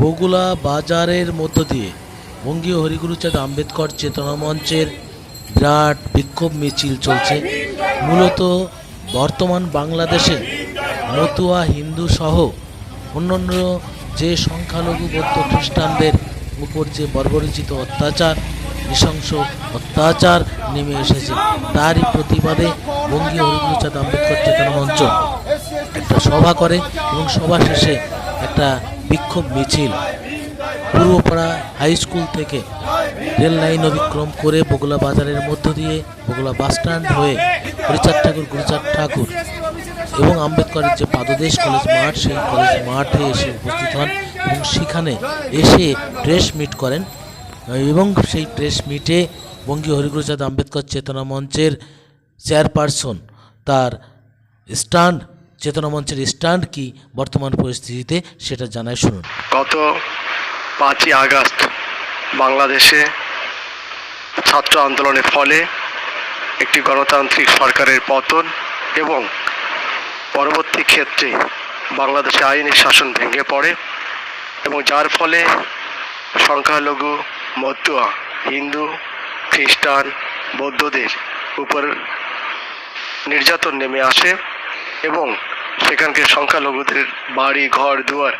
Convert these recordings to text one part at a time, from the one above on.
বগুলা বাজারের মধ্য দিয়ে বঙ্গীয় হরিগুরুচাঁদ আম্বেদকর চেতনা মঞ্চের বিরাট বিক্ষোভ মিছিল চলছে। মূলত বর্তমান বাংলাদেশে মতুয়া, হিন্দু সহ অন্যান্য যে সংখ্যালঘু, বৌদ্ধ খ্রিস্টানদের উপর যে বর্বরিচিত অত্যাচার, নৃশংস অত্যাচার নেমে এসেছে, তারই প্রতিবাদে বঙ্গীয় হরিগুরুচাঁদ আম্বেদকর চেতনা মঞ্চ একটা সভা করে এবং সভা শেষে একটা বিক্ষোভ মিছিল। পূর্বপাড়া হাই স্কুল থেকে রেল লাইন অতিক্রম করে বগুলা বাজারের মধ্য দিয়ে বগুলা বাস স্ট্যান্ড হয়ে হরিচাঁদ ঠাকুর, গুরুচাঁদ ঠাকুর এবং আম্বেদকরের যে পাদদেশ কলেজ মাঠ, সেই কলেজ মাঠে এসে উপস্থিত হন এবং সেখানে এসে প্রেস মিট করেন। এবং সেই প্রেস মিটে বঙ্গীয় হরিগুরুচাঁদ আম্বেদকর চেতনা মঞ্চের চেয়ারপারসন তার স্ট্যান্ড চেতনা মঞ্চের স্ট্যান্ড কি বর্তমান পরিস্থিতিতে সেটা জানায় শুনুন। গত পাঁচই আগস্ট বাংলাদেশে ছাত্র আন্দোলনের ফলে একটি গণতান্ত্রিক সরকারের পতন এবং পরবর্তী ক্ষেত্রে বাংলাদেশে আইনি শাসন ভেঙে পড়ে এবং যার ফলে সংখ্যালঘু, মতুয়া, হিন্দু, খ্রিস্টান, বৌদ্ধদের উপর নির্যাতন নেমে আসে। এবং সেখানকার সংখ্যালঘুদের বাড়ি, ঘর, দুয়ার,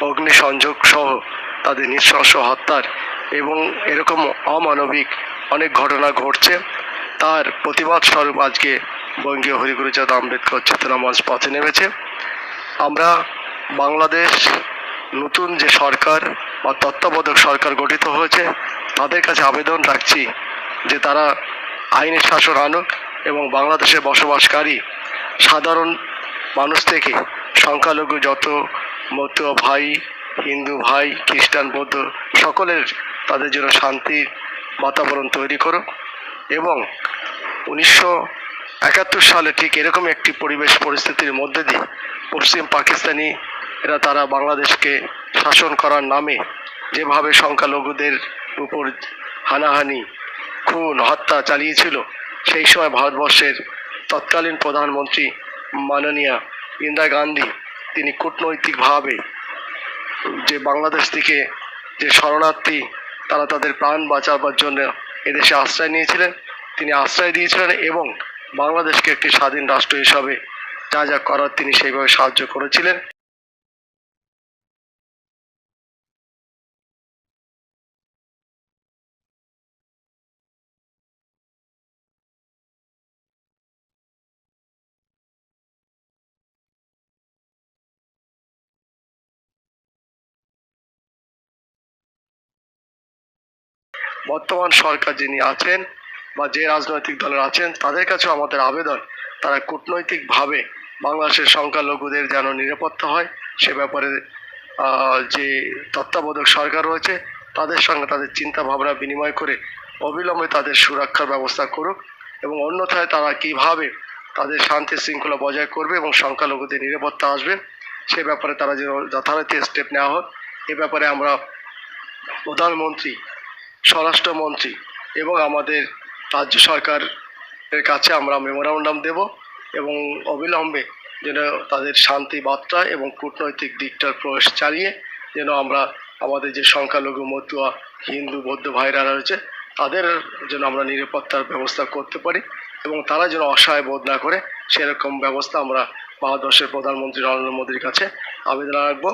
অগ্নিসংযোগ সহ তাদের নৃশংস হত্যার এবং এরকম অমানবিক অনেক ঘটনা ঘটছে। তার প্রতিবাদ স্বরূপ আজকে বঙ্গীয় হরিগুরুচাঁদ আম্বেদকর চেতনা মঞ্চ পথে নেমেছে। আমরা বাংলাদেশ নতুন যে সরকার বা তত্ত্বাবধায়ক সরকার গঠিত হয়েছে, তাদের কাছে আবেদন রাখছি যে তারা আইনের শাসন আনুক এবং বাংলাদেশে বসবাসকারী সাধারণ মানুষ থেকে সংখ্যালঘু যত মত ভাই, হিন্দু ভাই, খ্রিস্টান, বৌদ্ধ সকলের তাদের জন্য শান্তির বাতাবরণ তৈরি করো এবং উনিশশো একাত্তর সালে ঠিক এরকম একটি পরিবেশ পরিস্থিতির মধ্যে দিয়ে পশ্চিম পাকিস্তানি এরা তারা বাংলাদেশকে শাসন করার নামে যেভাবে সংখ্যালঘুদের উপর হানাহানি, খুন, হত্যা চালিয়েছিল, সেই সময় ভারতবর্ষের তৎকালীন প্রধানমন্ত্রী মাননীয়া ইন্দিরা গান্ধী, তিনি কূটনৈতিকভাবে যে বাংলাদেশ থেকে যে শরণার্থী, তারা তাদের প্রাণ বাঁচাবার জন্য এদেশে আশ্রয় নিয়েছিলেন। তিনি আশ্রয় দিয়েছিলেন এবং বাংলাদেশকে একটি স্বাধীন রাষ্ট্র হিসাবে যা যা করার তিনি সেইভাবে সাহায্য করেছিলেন। বর্তমান সরকার যিনি আছেন বা যে রাজনৈতিক দলের আছেন, তাদের কাছেও আমাদের আবেদন, তারা কূটনৈতিকভাবে বাংলাদেশের সংখ্যালঘুদের যেন নিরাপত্তা হয়, সে ব্যাপারে যে তত্ত্বাবধায়ক সরকার রয়েছে, তাদের সঙ্গে তাদের চিন্তা ভাবনা বিনিময় করে অবিলম্বে তাদের সুরক্ষার ব্যবস্থা করুক এবং অন্যথায় তারা কীভাবে তাদের শান্তি শৃঙ্খলা বজায় করবে এবং সংখ্যালঘুদের নিরাপত্তা আসবে, সে ব্যাপারে তারা যেন যথারীতি স্টেপ নেওয়া হোক। এ ব্যাপারে আমরা প্রধানমন্ত্রী স্বরাষ্ট্রমন্ত্রী এবং আমাদের রাজ্য সরকারের কাছে আমরা মেমোরান্ডাম দেব এবং অবিলম্বে যেন তাদের শান্তি বার্তা এবং কূটনৈতিক দিকটার প্রবেশ চালিয়ে যেন আমরা আমাদের যে সংখ্যালঘু মতুয়া হিন্দু বৌদ্ধ ভাইরা রয়েছে, তাদের যেন আমরা নিরাপত্তার ব্যবস্থা করতে পারি এবং তারা যেন অসহায় বোধ না করে, সেরকম ব্যবস্থা আমরা ভারতবর্ষের প্রধানমন্ত্রী নরেন্দ্র মোদীর কাছে আবেদন রাখব।